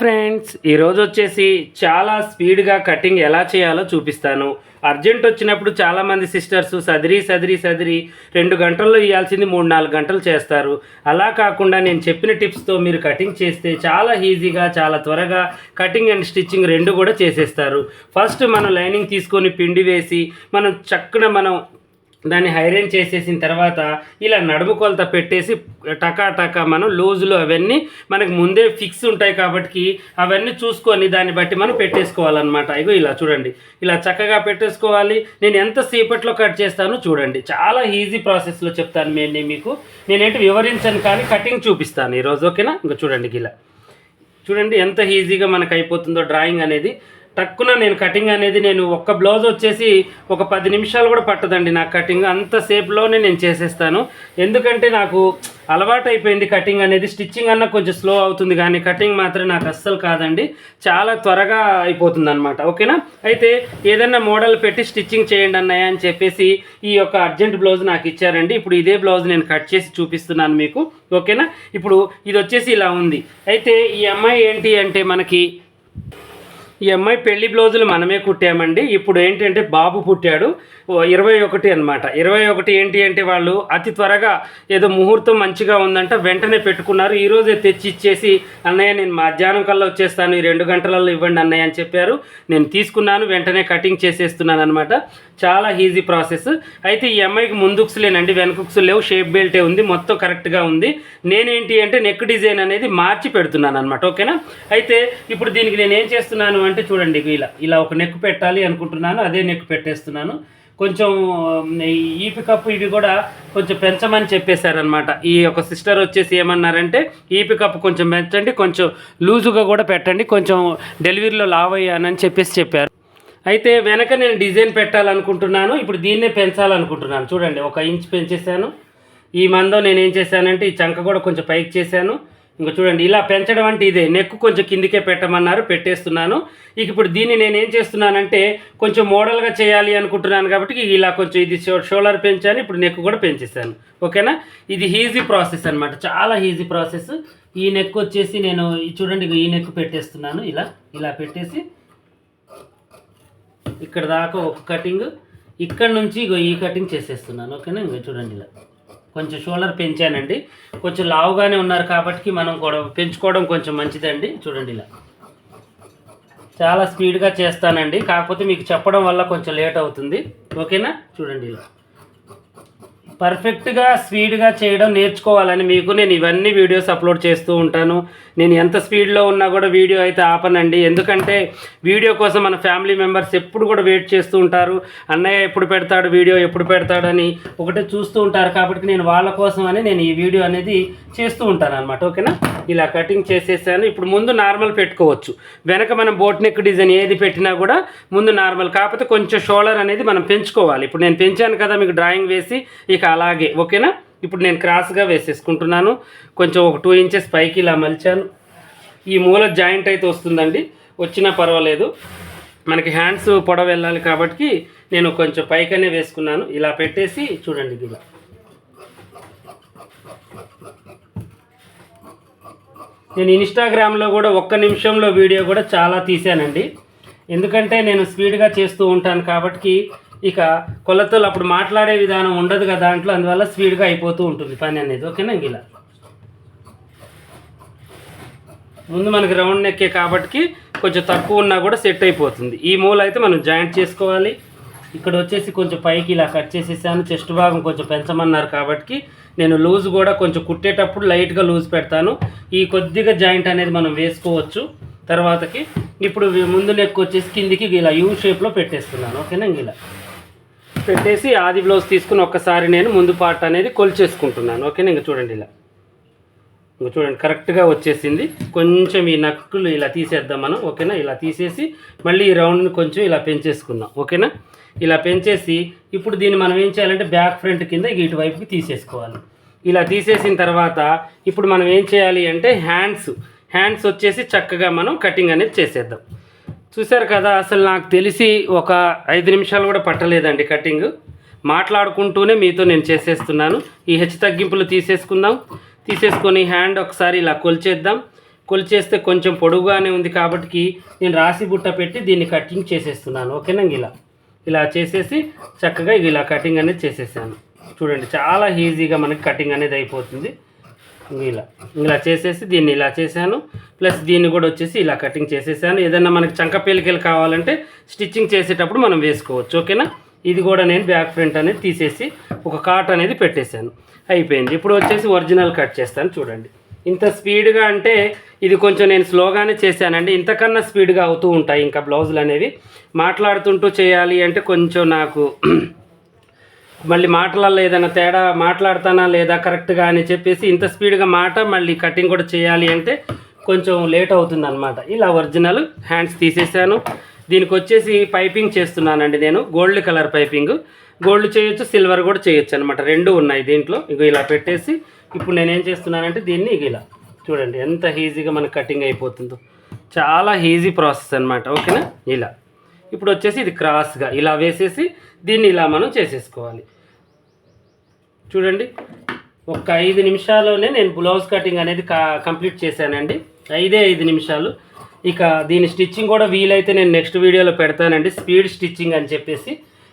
Friends ఈరోజు వచ్చేసి చాలా స్పీడ్గా కటింగ్ ఎలా చేయాలో చూపిస్తాను. అర్జెంట్ వచ్చినప్పుడు చాలామంది సిస్టర్స్ సదిరి సదిరి సదిరి రెండు గంటల్లో ఇవ్వాల్సింది మూడు నాలుగు గంటలు చేస్తారు. అలా కాకుండా నేను చెప్పిన టిప్స్తో మీరు కటింగ్ చేస్తే చాలా ఈజీగా చాలా త్వరగా కటింగ్ అండ్ స్టిచ్చింగ్ రెండు కూడా చేసేస్తారు. ఫస్ట్ మనం లైనింగ్ తీసుకొని పిండి వేసి మనం చక్కన మనం దాన్ని హైరైన్ చేసేసిన తర్వాత ఇలా నడుము కొలత పెట్టేసి టకా టకా మనం లూజులు అవన్నీ మనకు ముందే ఫిక్స్ ఉంటాయి కాబట్టి అవన్నీ చూసుకొని దాన్ని బట్టి మనం పెట్టేసుకోవాలన్నమాట. ఇగో ఇలా చూడండి. ఇలా చక్కగా పెట్టేసుకోవాలి. నేను ఎంత సేపట్లో కట్ చేస్తానో చూడండి. చాలా ఈజీ ప్రాసెస్లో చెప్తాను నేను మీకు. నేనేంటి వివరించను కానీ కటింగ్ చూపిస్తాను ఈరోజు ఓకేనా? ఇంకా చూడండి ఇలా చూడండి ఎంత ఈజీగా మనకు అయిపోతుందో డ్రాయింగ్ అనేది. టక్కున నేను కటింగ్ అనేది నేను ఒక్క బ్లౌజ్ వచ్చేసి ఒక పది నిమిషాలు కూడా పట్టదండి నాకు కటింగ్. అంతసేపులోనే నేను చేసేస్తాను. ఎందుకంటే నాకు అలవాటు అయిపోయింది కటింగ్ అనేది. స్టిచ్చింగ్ అన్న కొంచెం స్లో అవుతుంది కానీ కటింగ్ మాత్రం నాకు అస్సలు కాదండి. చాలా త్వరగా అయిపోతుంది అనమాట ఓకేనా? అయితే ఏదన్నా మోడల్ పెట్టి స్టిచ్చింగ్ చేయండి అన్నయ్య అని చెప్పేసి ఈ యొక్క అర్జెంట్ బ్లౌజ్ నాకు ఇచ్చారండి. ఇప్పుడు ఇదే బ్లౌజ్ నేను కట్ చేసి చూపిస్తున్నాను మీకు. ఓకేనా? ఇప్పుడు ఇది వచ్చేసి ఇలా ఉంది. అయితే ఈ అమ్మాయి ఏంటి అంటే మనకి ఈ అమ్మాయి పెళ్ళి బ్లౌజులు మనమే కుట్టామండి. ఇప్పుడు ఏంటంటే బాబు పుట్టాడు. ఓ ఇరవై ఒకటి అనమాట ఇరవై ఒకటి ఏంటి అంటే వాళ్ళు అతి త్వరగా ఏదో ముహూర్తం మంచిగా ఉందంట వెంటనే పెట్టుకున్నారు. ఈరోజే తెచ్చి ఇచ్చేసి అన్నయ్య నేను మధ్యాహ్నం కల్లా వచ్చేస్తాను. ఈ రెండు గంటలలో ఇవ్వండి అన్నయ్య అని చెప్పారు. నేను తీసుకున్నాను వెంటనే కటింగ్ చేసేస్తున్నాను అనమాట చాలా ఈజీ ప్రాసెస్. అయితే ఈ అమ్మాయికి ముందుకు లేనండి వెనకుక్స్ లేవు షేప్ బెల్టే ఉంది మొత్తం కరెక్ట్గా ఉంది. నేనేంటి అంటే నెక్ డిజైన్ అనేది మార్చి పెడుతున్నాను అనమాట ఓకేనా? అయితే ఇప్పుడు దీనికి నేను ఏం చేస్తున్నాను అంటే చూడండి ఇలా ఇలా ఒక నెక్ పెట్టాలి అనుకుంటున్నాను అదే నెక్ పెట్టేస్తున్నాను. కొంచెం ఈ ఈపి కప్పు ఇవి కూడా కొంచెం పెంచమని చెప్పేశారనమాట ఈ ఒక సిస్టర్ వచ్చేసి ఏమన్నారంటే ఈపి కప్పు కొంచెం పెంచండి కొంచెం లూజుగా కూడా పెట్టండి కొంచెం డెలివరీలో లావ్ అయ్యానని చెప్పేసి చెప్పారు. అయితే వెనక నేను డిజైన్ పెట్టాలనుకుంటున్నాను ఇప్పుడు దీన్నే పెంచాలనుకుంటున్నాను. చూడండి ఒక ఇంచ్ పెంచేసాను ఈ మందం నేను ఏం చేశానంటే ఈ చంక కూడా కొంచెం పైకి చేశాను. ఇంకా చూడండి ఇలా పెంచడం అంటే ఇదే. నెక్ కొంచెం కిందికే పెట్టమన్నారు పెట్టేస్తున్నాను. ఇక ఇప్పుడు దీన్ని నేను ఏం చేస్తున్నానంటే కొంచెం మోడల్గా చేయాలి అనుకుంటున్నాను కాబట్టి ఇలా కొంచెం ఇది షో షోల్డర్ పెంచాను ఇప్పుడు నెక్ కూడా పెంచేసాను ఓకేనా? ఇది ఈజీ ప్రాసెస్ అనమాట చాలా ఈజీ ప్రాసెస్. ఈ నెక్ వచ్చేసి నేను చూడండి ఇగో ఈ నెక్ పెట్టేస్తున్నాను ఇలా ఇలా పెట్టేసి. ఇక్కడ దాకా ఒక కటింగ్ ఇక్కడ నుంచి ఇగో ఈ కటింగ్ చేసేస్తున్నాను ఓకేనా? ఇంకా చూడండి ఇలా. కొంచెం షోల్డర్ పెంచానండి. కొంచెం లావుగానే ఉన్నారు కాబట్టి మనం కూడా పెంచుకోవడం కొంచెం మంచిదండి. చూడండి ఇలా. చాలా స్పీడ్గా చేస్తానండి. కాకపోతే మీకు చెప్పడం వల్ల కొంచెం లేట్ అవుతుంది. ఓకేనా? చూడండి ఇలా. పర్ఫెక్ట్గా స్పీడ్గా చేయడం నేర్చుకోవాలని మీకు నేను ఇవన్నీ వీడియోస్ అప్లోడ్ చేస్తూ ఉంటాను. నేను ఎంత స్పీడ్లో ఉన్నా కూడా వీడియో అయితే ఆపనండి. ఎందుకంటే వీడియో కోసం మన ఫ్యామిలీ మెంబర్స్ ఎప్పుడు కూడా వెయిట్ చేస్తూ ఉంటారు. అన్నయ్య ఎప్పుడు పెడతాడు వీడియో ఎప్పుడు పెడతాడని ఒకటే చూస్తూ ఉంటారు. కాబట్టి నేను వాళ్ళ కోసం అని నేను ఈ వీడియో అనేది చేస్తూ ఉంటాను అనమాట ఓకేనా? ఇలా కటింగ్ చేసేసాను. ఇప్పుడు ముందు నార్మల్ పెట్టుకోవచ్చు. వెనక మనం బోట్ నెక్ డిజైన్ ఏది పెట్టినా కూడా ముందు నార్మల్. కాకపోతే కొంచెం షోల్డర్ అనేది మనం పెంచుకోవాలి. ఇప్పుడు నేను పెంచాను కదా మీకు డ్రాయింగ్ వేసి ఇక అలాగే ఓకేనా? ఇప్పుడు నేను క్రాస్గా వేసేసుకుంటున్నాను. కొంచెం ఒక టూ ఇంచెస్ పైకి ఇలా మలిచాను. ఈ మూల జాయింట్ అయితే వస్తుందండి. వచ్చినా పర్వాలేదు. మనకి హ్యాండ్స్ పొడవ వెళ్ళాలి కాబట్టి నేను కొంచెం పైకనే వేసుకున్నాను. ఇలా పెట్టేసి చూడండి ఇలా నేను ఇన్స్టాగ్రామ్లో కూడా ఒక్క నిమిషంలో వీడియో కూడా చాలా తీశానండి. ఎందుకంటే నేను స్పీడ్గా చేస్తూ ఉంటాను కాబట్టి ఇక కొలతలు అప్పుడు మాట్లాడే విధానం ఉండదు కదా దాంట్లో అందువల్ల స్పీడ్గా అయిపోతూ ఉంటుంది పని అనేది. ఓకేనా ఇంక ఇలా ముందు మనకి రౌండ్ నెక్కే కాబట్టి కొంచెం తక్కువ ఉన్నా కూడా సెట్ అయిపోతుంది. ఈ మూల అయితే మనం జాయింట్ చేసుకోవాలి. ఇక్కడ వచ్చేసి కొంచెం పైకి ఇలా కట్ చేసేసాను. చెస్ట్ భాగం కొంచెం పెంచమన్నారు కాబట్టి నేను లూజ్ కూడా కొంచెం కుట్టేటప్పుడు లైట్గా లూజ్ పెడతాను. ఈ కొద్దిగా జాయింట్ అనేది మనం వేసుకోవచ్చు. తర్వాతకి ఇప్పుడు ముందు నెక్ వచ్చేసి కిందికి ఇలా యూ షేప్లో పెట్టేస్తున్నాను. ఓకేనా ఇలా పెట్టేసి ఆది బ్లౌజ్ తీసుకుని ఒక్కసారి నేను ముందు పార్ట్ అనేది కొలిచేసుకుంటున్నాను. ఓకేనా? ఇంక చూడండి ఇలా. ఇంక చూడండి కరెక్ట్గా వచ్చేసింది. కొంచెం ఈ నక్కులు ఇలా తీసేద్దాం మనం. ఓకేనా? ఇలా తీసేసి మళ్ళీ ఈ రౌండ్ని కొంచెం ఇలా పెంచేసుకుందాం. ఓకేనా? ఇలా పెంచేసి ఇప్పుడు దీన్ని మనం ఏం చేయాలంటే బ్యాక్ ఫ్రంట్ కింద ఇటువైపుకి తీసేసుకోవాలి. ఇలా తీసేసిన తర్వాత ఇప్పుడు మనం ఏం చేయాలి అంటే హ్యాండ్స్ హ్యాండ్స్ వచ్చేసి చక్కగా మనం కటింగ్ అనేది చేసేద్దాం. చూశారు కదా అసలు నాకు తెలిసి ఒక ఐదు నిమిషాలు కూడా పట్టలేదండి కటింగ్. మాట్లాడుకుంటూనే మీతో నేను చేసేస్తున్నాను. ఈ హెచ్చు తగ్గింపులు తీసేసుకుందాం. తీసేసుకొని హ్యాండ్ ఒకసారి ఇలా కొలిచేద్దాం. కొలిచేస్తే కొంచెం పొడుగుగానే ఉంది కాబట్టి నేను రాసి బుట్ట పెట్టి దీన్ని కటింగ్ చేసేస్తున్నాను. ఓకేనా ఇలా ఇలా చేసేసి చక్కగా ఇలా కటింగ్ అనేది చేసేసాను. చూడండి చాలా ఈజీగా మనకి కటింగ్ అనేది అయిపోతుంది. ఇలా. ఇలా చేసేసి దీన్ని ఇలా చేశాను. ప్లస్ దీన్ని కూడా వచ్చేసి ఇలా కటింగ్ చేసేసాను. ఏదైనా మనకి చంక పేలికలు కావాలంటే స్టిచ్చింగ్ చేసేటప్పుడు మనం వేసుకోవచ్చు ఓకేనా? ఇది కూడా నేను బ్యాక్ ప్రింట్ అనేది తీసేసి ఒక కాట్ అనేది పెట్టేశాను. అయిపోయింది. ఇప్పుడు వచ్చేసి ఒరిజినల్ కట్ చేస్తాను చూడండి. ఇంత స్పీడ్గా అంటే ఇది కొంచెం నేను స్లోగానే చేశానండి. ఇంతకన్నా స్పీడ్గా అవుతూ ఉంటాయి ఇంకా బ్లౌజులు అనేవి. మాట్లాడుతుంటూ చేయాలి అంటే కొంచెం నాకు మళ్ళీ మాటలలో ఏదైనా తేడా మాట్లాడతానా లేదా కరెక్ట్గా అని చెప్పేసి ఇంత స్పీడ్గా మాట మళ్ళీ కటింగ్ కూడా చేయాలి అంటే కొంచెం లేట్ అవుతుంది అనమాట ఇలా ఒరిజినల్ హ్యాండ్స్ తీసేసాను. దీనికి వచ్చేసి పైపింగ్ చేస్తున్నానండి నేను. గోల్డ్ కలర్ పైపింగ్ గోల్డ్ చేయొచ్చు సిల్వర్ కూడా చేయొచ్చు అనమాట రెండు ఉన్నాయి దీంట్లో. ఇక ఇలా పెట్టేసి ఇప్పుడు నేనేం చేస్తున్నానంటే దీన్ని ఇక ఇలా. చూడండి ఎంత ఈజీగా మనకు కటింగ్ అయిపోతుందో. చాలా ఈజీ ప్రాసెస్ అనమాట ఓకేనా? ఇలా. ఇప్పుడు వచ్చేసి ఇది క్రాస్గా ఇలా వేసేసి దీన్ని ఇలా మనం చేసేసుకోవాలి. చూడండి ఒక ఐదు నిమిషాల్లోనే నేను బ్లౌజ్ కటింగ్ అనేది కా కంప్లీట్ చేశానండి. ఐదే ఐదు నిమిషాలు. ఇక దీని స్టిచ్చింగ్ కూడా వీలైతే నేను నెక్స్ట్ వీడియోలో పెడతానండి. స్పీడ్ స్టిచ్చింగ్ అని చెప్పేసి.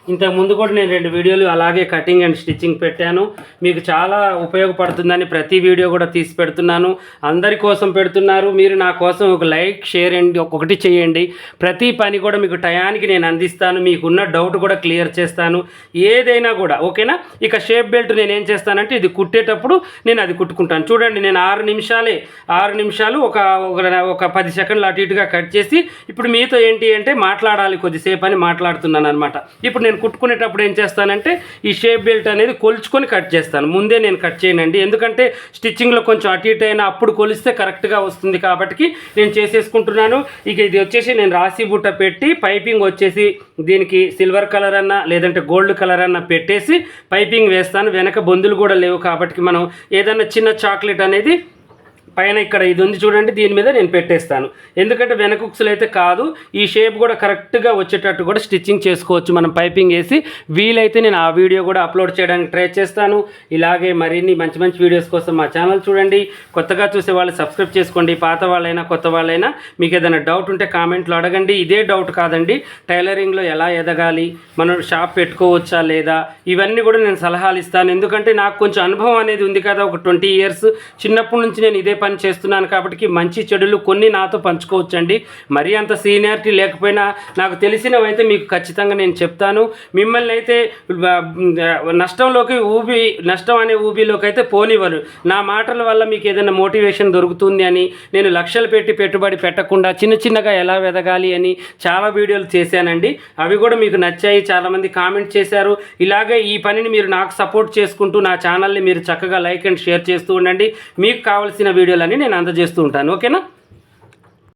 ఇంతకు ముందు కూడా నేను రెండు వీడియోలు అలాగే కటింగ్ అండ్ స్టిచ్చింగ్ పెట్టాను. మీకు చాలా ఉపయోగపడుతుందని ప్రతి వీడియో కూడా తీసి పెడుతున్నాను. అందరి కోసం పెడుతున్నారు. మీరు నా కోసం ఒక లైక్ షేర్ అండ్ ఒకటి చేయండి. ప్రతి పని కూడా మీకు టయానికి నేను అందిస్తాను. మీకున్న డౌట్ కూడా క్లియర్ చేస్తాను. ఏదైనా కూడా ఓకేనా ఇక షేప్ బెల్ట్ నేను ఏం చేస్తానంటే ఇది కుట్టేటప్పుడు నేను అది కుట్టుకుంటాను. చూడండి నేను ఆరు నిమిషాలే ఆరు నిమిషాలు ఒక ఒక- ఒక పది సెకండ్లు అటు ఇటుగా కట్ చేసి ఇప్పుడు మీతో ఏంటి అంటే మాట్లాడాలి కొద్దిసేపు అని మాట్లాడుతున్నాను అనమాట ఇప్పుడు నేను నేను కుట్టుకునేటప్పుడు ఏం చేస్తానంటే ఈ షేప్ బెల్ట్ అనేది కొలుచుకొని కట్ చేస్తాను. ముందే నేను కట్ చేయనండి. ఎందుకంటే స్టిచ్చింగ్లో కొంచెం అటు ఇటు అయినా అప్పుడు కొలిస్తే కరెక్ట్గా వస్తుంది కాబట్టి నేను చేసేసుకుంటున్నాను. ఇక ఇది వచ్చేసి నేను రాసి బుట్ట పెట్టి పైపింగ్ వచ్చేసి దీనికి సిల్వర్ కలర్ అన్న లేదంటే గోల్డ్ కలర్ అన్న పెట్టేసి పైపింగ్ వేస్తాను. వెనక బొందులు కూడా లేవు కాబట్టి మనం ఏదైనా చిన్న చాక్లెట్ అనేది పైన ఇక్కడ ఇది ఉంది చూడండి దీని మీద నేను పెట్టేస్తాను. ఎందుకంటే వెనక ఉక్సులు అయితే కాదు ఈ షేప్ కూడా కరెక్ట్గా వచ్చేటట్టు కూడా స్టిచ్చింగ్ చేసుకోవచ్చు. మనం పైపింగ్ వేసి వీలైతే నేను ఆ వీడియో కూడా అప్లోడ్ చేయడానికి ట్రై చేస్తాను. ఇలాగే మరిన్ని మంచి మంచి వీడియోస్ కోసం మా ఛానల్ చూడండి. కొత్తగా చూసే వాళ్ళు సబ్స్క్రైబ్ చేసుకోండి. పాత వాళ్ళైనా కొత్త వాళ్ళైనా మీకు ఏదైనా డౌట్ ఉంటే కామెంట్లో అడగండి. ఇదే డౌట్ కాదండి టైలరింగ్లో ఎలా ఎదగాలి మనం షాప్ పెట్టుకోవచ్చా లేదా ఇవన్నీ కూడా నేను సలహాలు ఇస్తాను. ఎందుకంటే నాకు కొంచెం అనుభవం అనేది ఉంది కదా ఒక ట్వంటీ ఇయర్స్ చిన్నప్పటి నుంచి నేను ఇదే పని చేస్తున్నాను కాబట్టి మంచి చెడులు కొన్ని నాతో పంచుకోవచ్చండి. మరీ అంత సీనియారిటీ లేకపోయినా నాకు తెలిసినవైతే మీకు ఖచ్చితంగా నేను చెప్తాను. మిమ్మల్ని అయితే నష్టంలోకి ఊబి నష్టం అనే ఊబిలోకి అయితే పోనివ్వరు. నా మాటల వల్ల మీకు ఏదైనా మోటివేషన్ దొరుకుతుంది అని నేను లక్షలు పెట్టి పెట్టుబడి పెట్టకుండా చిన్న చిన్నగా ఎలా వెదగాలి అని చాలా వీడియోలు చేశానండి. అవి కూడా మీకు నచ్చాయి చాలామంది కామెంట్ చేశారు. ఇలాగే ఈ పనిని మీరు నాకు సపోర్ట్ చేసుకుంటూ నా ఛానల్ని మీరు చక్కగా లైక్ అండ్ షేర్ చేస్తూ ఉండండి. మీకు కావాల్సిన వీడియో వీడియోలన్నీ నేను అందజేస్తూ ఉంటాను ఓకేనా?